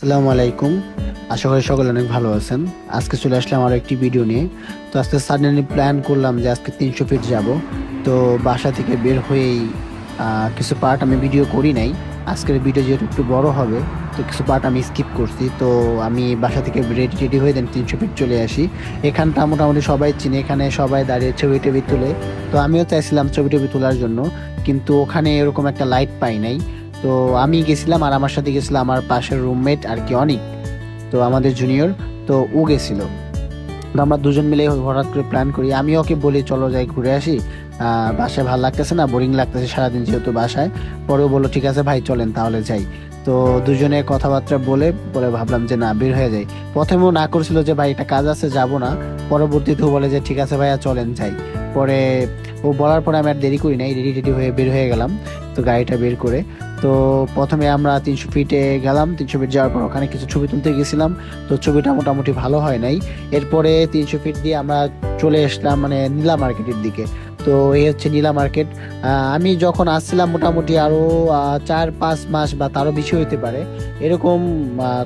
আসসালামু আলাইকুম। আশা করি সকলে অনেক ভালো আছেন। আজকে চলে আসলাম আরও একটি ভিডিও নিয়ে। তো আজকে সাডেনলি প্ল্যান করলাম যে আজকে তিনশো ফিট যাব। তো বাসা থেকে বের হয়েই কিছু পার্ট আমি ভিডিও করি নাই। আজকের ভিডিও যেহেতু একটু বড় হবে, তো কিছু পার্ট আমি স্কিপ করছি। তো আমি বাসা থেকে রেডি রেডি হয়ে দেন তিনশো ফিট চলে আসি। এখানটা মোটামুটি সবাই চিনে, এখানে সবাই দাঁড়িয়ে ছবি টবি তুলে। তো আমিও চাইছিলাম ছবি টবি তোলার জন্য, কিন্তু ওখানে এরকম একটা লাইট পাই নাই। তো আমি গেছিলাম আর আমার সাথে গেছিল আমার পাশের রুমমেট আর কি অনিক, তো আমাদের জুনিয়র তো ও গেছিল। তো আমরা দুজন মিলে হঠাৎ করে প্ল্যান করি, আমি ওকে বলি, চলো যাই ঘুরে আসি। বাসায় ভালো লাগতেছে না বোরিং লাগতেছে সারাদিন যেহেতু বাসায়। পরেও বলল, ঠিক আছে ভাই, চলেন তাহলে যাই। তো দুজনে কথাবার্তা বলে বলে ভাবলাম যে না, বের হয়ে যাই। প্রথমেও না করছিল যে, ভাই, একটা কাজ আছে, যাব না। পরবর্তীতেও বলে যে, ঠিক আছে ভাইয়া, চলেন যাই। পরে ও বলার পরে আমি আর দেরি করি নাই রেডি রেডি হয়ে বের হয়ে গেলাম, তো গাড়িটা বের করে। তো প্রথমে আমরা তিনশো ফিটে গেলাম, তিনশো ফিট যাওয়ার পর ওখানে কিছু ছবি তুলতে গেছিলাম, তো ছবিটা মোটামুটি ভালো হয় নাই। এরপরে তিনশো ফিট দিয়ে আমরা চলে আসলাম মানে নীলা মার্কেটের দিকে। তো এই হচ্ছে নীলা মার্কেট। আমি যখন আসছিলাম মোটামুটি আরও চার, পাঁচ মাস বা তারও বেশি হইতে পারে, এরকম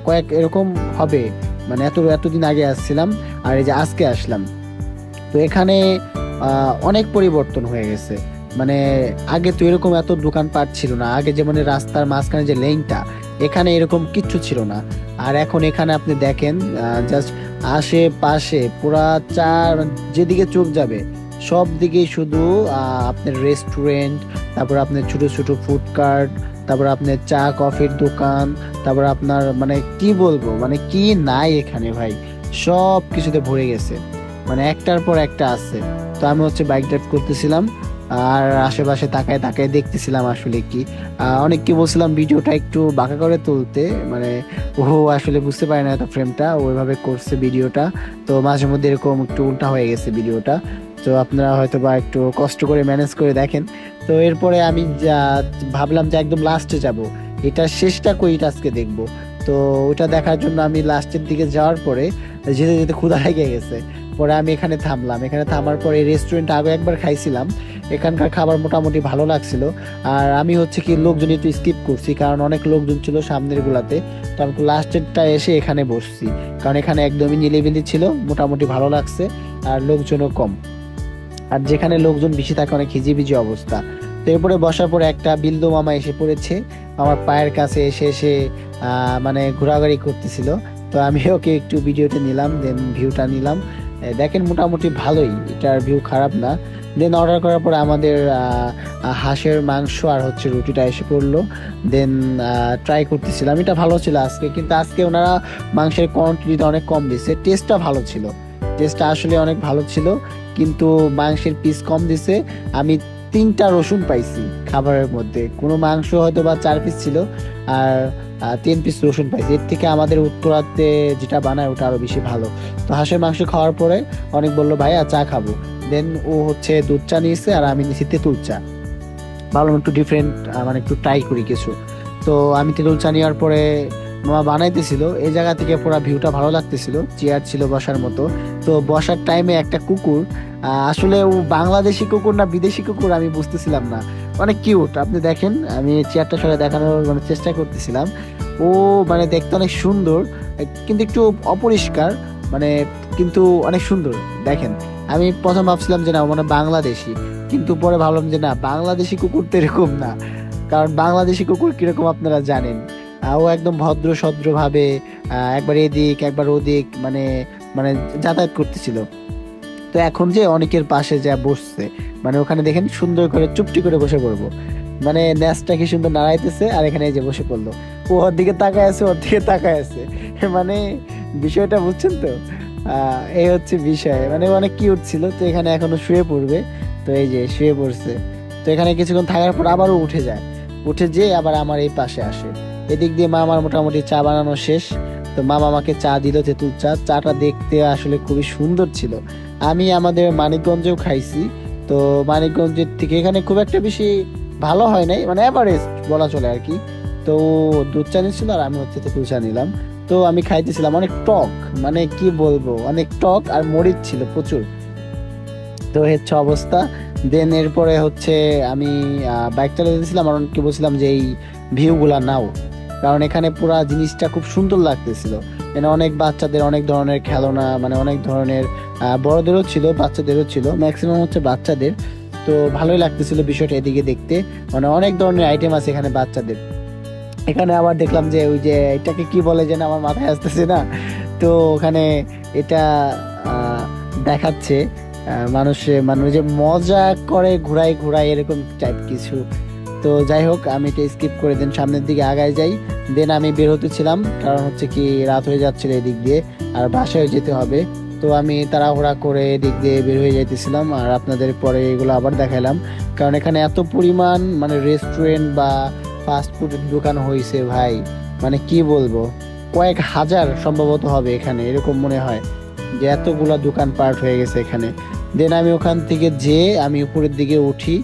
কয়েক, এরকম হবে। মানে এত, এতদিন আগে আসছিলাম, আর এই যে আজকে আসলাম। তো এখানে অনেক পরিবর্তন হয়ে গেছে। মানে আগে তো এরকম এত দোকানপাট ছিল না, আগে যেমন এই রাস্তার মাঝখানে যে লেনটা, এখানে এরকম কিচ্ছু ছিল না। আর এখন এখানে আপনি দেখেন জাস্ট আশেপাশে পুরা চার, যেদিকে চোখ যাবে, সব দিকেই শুধু আপনার রেস্টুরেন্ট তারপর আপনার ছোট ছোট ফুড কার্ট তারপর আপনার চা কফির দোকান, তারপর আপনার মানে কি বলব? মানে কি নাই এখানে ভাই সব কিছুতে ভরে গেছে। মানে একটার পর একটা আছে। তো আমি হচ্ছে বাইক ড্রাইভ করতেছিলাম, আর আশেপাশে তাকায় তাকায় দেখতেছিলাম আসলে কি। অনেককে বলছিলাম ভিডিওটা একটু বাঁকা করে তুলতে মানে ও আসলে বুঝতে পারে না এত ফ্রেমটা ওইভাবে করছে ভিডিওটা। তো মাঝে মধ্যে এরকম একটু উল্টা হয়ে গেছে ভিডিওটা। তো আপনারা হয়তো বা একটু কষ্ট করে ম্যানেজ করে দেখেন। তো এরপরে আমি যা ভাবলাম যে একদম লাস্টে যাব। এটা শেষটা কই আজকে দেখব। তো ওটা দেখার জন্য আমি লাস্টের দিকে যাওয়ার পরে, যেতে যেতে ক্ষুধা লেগে গেছে। পরে আমি এখানে থামলাম। এখানে থামার পরে রেস্টুরেন্ট আগে একবার খাইছিলাম। এখানকার খাবার মোটামুটি ভালো লাগছিল। আর আমি হচ্ছে কি লোকজন একটু স্কিপ করছি, কারণ অনেক লোকজন ছিল সামনের গুলাতে। তো আমি লাস্টেরটা এসে এখানে বসছি। কারণ এখানে একদমই নিলিবিলি ছিল, মোটামুটি ভালো লাগছে, আর লোকজনও কম। আর যেখানে লোকজন বেশি থাকে, অনেক হিজিবিজি অবস্থা। তো এরপরে বসার পরে একটা বিন্দু মামা এসে পড়েছে। আমার পায়ের কাছে এসে এসে মানে ঘোরাঘুরি করতেছিল। তো আমি ওকে একটু ভিডিওটা নিলাম দেন ভিউটা নিলাম। দেখেন মোটামুটি ভালোই, এটার ভিউ খারাপ না। দেন অর্ডার করার পরে আমাদের হাঁসের মাংস আর হচ্ছে রুটিটা এসে পড়ল। দেন ট্রাই করতেছিলাম, এটা ভালো ছিল আজকে, কিন্তু আজকে ওনারা মাংসের কোয়ান্টিটিটা অনেক কম দিছে। টেস্টটা ভালো ছিল টেস্টটা আসলে অনেক ভালো ছিল, কিন্তু মাংসের পিস কম দিছে। আমি তিনটা রসুন পাইছি খাবারের মধ্যে, কোনো মাংস হয়তো বা চার পিস ছিল, আর তিন পিস রসুন পাইছি এর থেকে আমাদের উত্তরাতে যেটা বানায় ওটা আরও বেশি ভালো। তো হাঁসের মাংস খাওয়ার পরে অনেক বলল, ভাইয়া, চা খাব। দেন ও হচ্ছে দুধ চা নিয়েছে আর আমি নিয়েছি তেঁতুল চা। ভাবলাম একটু ডিফারেন্ট মানে একটু ট্রাই করি কিছু। তো আমি তেঁতুল চা নেওয়ার পরে মামা বানাইতেছিল। এই জায়গা থেকে পুরো ভিউটা ভালো লাগতেছিল। চেয়ার ছিল বসার মতো। তো বসার টাইমে একটা কুকুর আসলে ও বাংলাদেশি কুকুর না বিদেশি কুকুর আমি বুঝতেছিলাম না। অনেক কিউট আপনি দেখেন আমি চেয়ারটা সরে দেখানোর মানে চেষ্টা করতেছিলাম। ও মানে দেখতে অনেক সুন্দর কিন্তু একটু অপরিষ্কার মানে কিন্তু অনেক সুন্দর। দেখেন আমি প্রথম ভাবছিলাম যে না মানে বাংলাদেশি কিন্তু পরে ভাবলাম যে না বাংলাদেশি কুকুর তো এরকম না। কারণ বাংলাদেশি কুকুর কীরকম আপনারা জানেন। ও একদম ভদ্র সদ্র ভাবে আহ, একবার এদিক একবার ওদিক মানে মানে যাতায়াত করতেছিল। তো এখন যে অনেকের পাশে যা বসছে মানে ওখানে দেখেন সুন্দর করে চুপটি করে বসে পড়ব। মানে ন্যাসটা কি সুন্দর নাড়াইতেছে আর এখানে যে বসে পড়ল। ও ওর দিকে তাকায় আছে, ওর দিকে তাকায় আছে। মানে বিষয়টা বুঝছেন তো? এই হচ্ছে বিষয়। মানে অনেক কিউট ছিল, তো এখানে এখনও শুয়ে পড়বে। তো এই যে শুয়ে পড়ছে। তো এখানে কিছুক্ষণ থাকার পর আবারও উঠে যায়। উঠে যেয়ে আবার আমার এই পাশে আসে। এদিক দিয়ে মা আমার মোটামুটি চা বানানো শেষ। তো মামা আমাকে চা দিল, তেঁতুল চা। চাটা দেখতে আসলে খুবই সুন্দর ছিল। আমি আমাদের মানিকগঞ্জেও খাইছি। তো মানিকগঞ্জের থেকে এখানে খুব একটা বেশি ভালো হয় নাই মানে অ্যাভারেজ বলা চলে আর কি। তো দুধ চা নিচ্ছিল আর আমি হচ্ছে তেঁতুল চা নিলাম। তো আমি খাইতেছিলাম অনেক টক মানে কি বলব, অনেক টক আর মরিচ ছিল প্রচুর। তো হচ্ছে অবস্থা। দেন এরপরে হচ্ছে আমি বাইক চালাতে দিয়েছিলাম আর অনেককে বলছিলাম যে এই ভিউগুলা নাও। কারণ এখানে পুরা জিনিসটা খুব সুন্দর লাগতেছিল। মানে অনেক বাচ্চাদের অনেক ধরনের খেলনা মানে অনেক ধরনের বড়দেরও ছিল, বাচ্চাদেরও ছিল ম্যাক্সিমাম হচ্ছে বাচ্চাদের। তো ভালোই লাগতেছিল বিষয়টা এদিকে দেখতে। মানে অনেক ধরনের আইটেম আছে এখানে বাচ্চাদের। এখানে আবার দেখলাম যে ওই যে এটাকে কি বলে যেন আমার মাথায় আসতেছে না। তো ওখানে এটা দেখাচ্ছে মানুষে মানে ওই যে মজা করে ঘুরাই ঘুরাই এরকম টাইপ কিছু। তো যাই হোক, আমি এটা স্কিপ করে দেন, সামনের দিকে আগায় যাই। দেন আমি বের হতেছিলাম কারণ হচ্ছে কি রাত হয়ে যাচ্ছিল এদিক দিয়ে, আর বাসায় যেতে হবে। তো আমি তাড়াহুড়া করে এদিক দিয়ে বের হয়ে যাইতেছিলাম, আর আপনাদের পরে এগুলো আবার দেখাইলাম। কারণ এখানে এত পরিমাণ মানে রেস্টুরেন্ট বা ফাস্ট ফুডের দোকান হয়েছে ভাই মানে কি বলব? কয়েক হাজার সম্ভবত হবে এখানে, এরকম মনে হয় যে এতগুলা দোকান পার্ট হয়ে গেছে এখানে। দেন আমি ওখান থেকে যেয়ে আমি উপরের দিকে উঠি।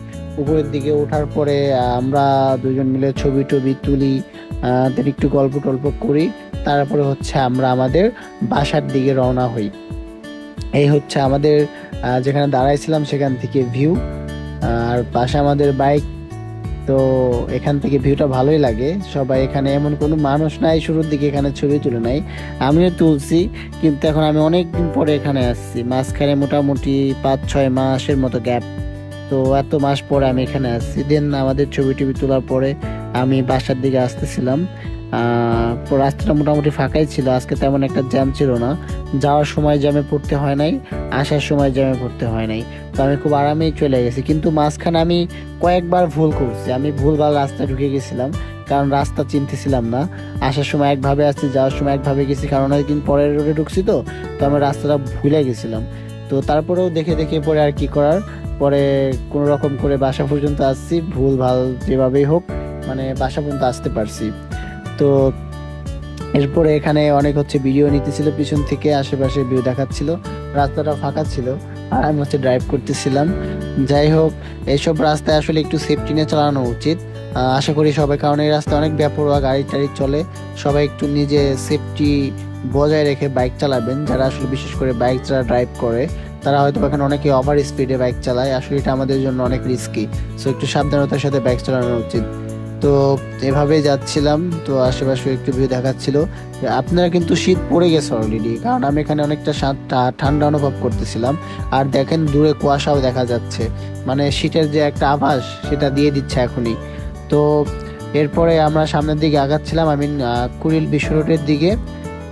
উপরের দিকে ওঠার পরে আমরা দুজন মিলে ছবি টবি তুলি দেন একটু গল্প টল্প করি। তারপরে হচ্ছে আমরা আমাদের বাসার দিকে রওনা হই। এই হচ্ছে আমাদের যেখানে দাঁড়াইছিলাম সেখান থেকে ভিউ আর পাশে আমাদের বাইক তো এখান থেকে ভিউটা ভালোই লাগে। সবাই এখানে এমন কোনো মানুষ নাই, শুরুর দিকে এখানে ছবি তুলে নাই। আমিও তুলছি, কিন্তু এখন আমি অনেক দিন পরে এখানে আসছি। মাঝখানে মোটামুটি পাঁচ ছয় মাসের মতো গ্যাপ তো এত মাস পরে আমি এখানে আসছি দেন আমাদের ছবি টবি তোলার পরে আমি বাসার দিকে আসতেছিলাম। রাস্তাটা মোটামুটি ফাঁকাই ছিল। আজকে তেমন একটা জ্যাম ছিল না। যাওয়ার সময় জ্যামে পড়তে হয় নাই, আসার সময় জ্যামে পড়তে হয় নাই। তো আমি খুব আরামেই চলে গেছি। কিন্তু মাঝখানে আমি কয়েকবার ভুল করছি। আমি ভুলভাল রাস্তা ঢুকে গেছিলাম, কারণ রাস্তা চিনতেছিলাম না। আসার সময় একভাবে আসছি যাওয়ার সময় একভাবে গেছি, কারণ অনেকদিন পরের রোডে ঢুকছি তো তো আমি রাস্তাটা ভুলে গেছিলাম। তো তারপরেও দেখে দেখে পরে আর কি করার? পরে কোনো রকম করে বাসা পর্যন্ত আসছি, ভুল ভালো যেভাবেই হোক মানে বাসা পর্যন্ত আসতে পারছি। তো এরপরে এখানে অনেক হচ্ছে ভিডিও নিতেছিল, পিছন থেকে আশেপাশে ভিউ দেখাচ্ছিল রাস্তাটা ফাঁকা ছিল, আর আমি হচ্ছে ড্রাইভ করতেছিলাম। যাই হোক এইসব রাস্তায় আসলে একটু সেফটি নিয়ে চালানো উচিত। আশা করি সবাই, কারণ এই রাস্তায় অনেক ব্যাপরোয়া গাড়ি টাড়ি চলে, সবাই একটু নিজে সেফটি বজায় রেখে বাইক চালাবেন। যারা আসলে বিশেষ করে বাইক যারা ড্রাইভ করে, তারা হয়তো এখানে অনেকে ওভার স্পিডে বাইক চালায়। আসলে এটা আমাদের জন্য অনেক রিস্কি সো একটু সাবধানতার সাথে বাইক চালানো উচিত। তো, এভাবেই যাচ্ছিলাম। তো, আশেপাশে একটু ভিউ দেখাচ্ছিল। আপনারা কিন্তু শীত পড়ে গেছে অলরেডি কারণ আমি এখানে অনেকটা ঠান্ডা অনুভব করতেছিলাম। আর দেখেন, দূরে কুয়াশাও দেখা যাচ্ছে। মানে শীতের যে একটা আভাস, সেটা দিয়ে দিচ্ছে এখনই। তো, এরপরে আমরা সামনের দিকে আগাচ্ছিলাম। আমি কুড়িল বিশ্ব রোডের দিকে।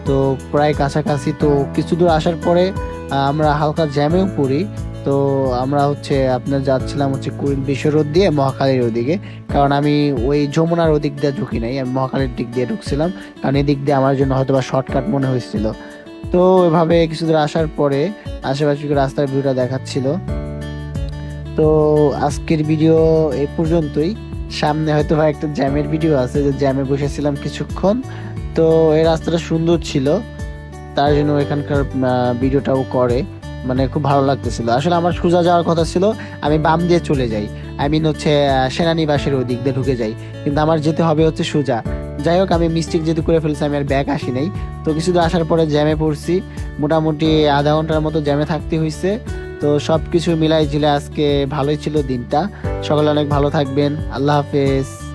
তো প্রায় কাছাকাছি, তো কিছু দূর আসার পরে আমরা হালকা জ্যামেও পড়ি। তো আমরা হচ্ছে আপনার যাচ্ছিলাম হচ্ছে বিশ্ব রোড দিয়ে মহাখালীর ওদিকে। কারণ আমি ওই যমুনার ওদিক দিয়ে ঢুকি নাই, আমি মহাখালীর দিক দিয়ে ঢুকছিলাম। কারণ এদিক দিয়ে আমার জন্য হয়তো বা শর্টকাট মনে হয়েছিল। তো এভাবে কিছু দূর আসার পরে আশেপাশে রাস্তার ভিউটা দেখাচ্ছিল। তো আজকের ভিডিও এই পর্যন্তই। সামনে হয়তো একটা জ্যামের ভিডিও আছে, যে জ্যামে বসেছিলাম কিছুক্ষণ। তো এই রাস্তাটা সুন্দর ছিল। তার জন্য এখানকার ভিডিওটাও করে। মানে খুব ভালো লাগতেছিল। আসলে আমার সোজা যাওয়ার কথা ছিল, আমি বাম দিয়ে চলে যাই। আই মিন হচ্ছে সেনানিবাসের ওই দিক দিয়ে ঢুকে যাই। কিন্তু আমার যেতে হবে হচ্ছে সোজা। যাই হোক, আমি মিস্টেক যেহেতু করে ফেলছি, আমি আর ব্যাগ আসি নাই। তো কিছু দূর আসার পরে জ্যামে পড়ছি। মোটামুটি আধা ঘণ্টার মতো জ্যামে থাকতে হয়েছে তো সব কিছু মিলাই ঝিলে আজকে ভালোই ছিল দিনটা। সকালে অনেক ভালো থাকবেন। আল্লাহ হাফেজ।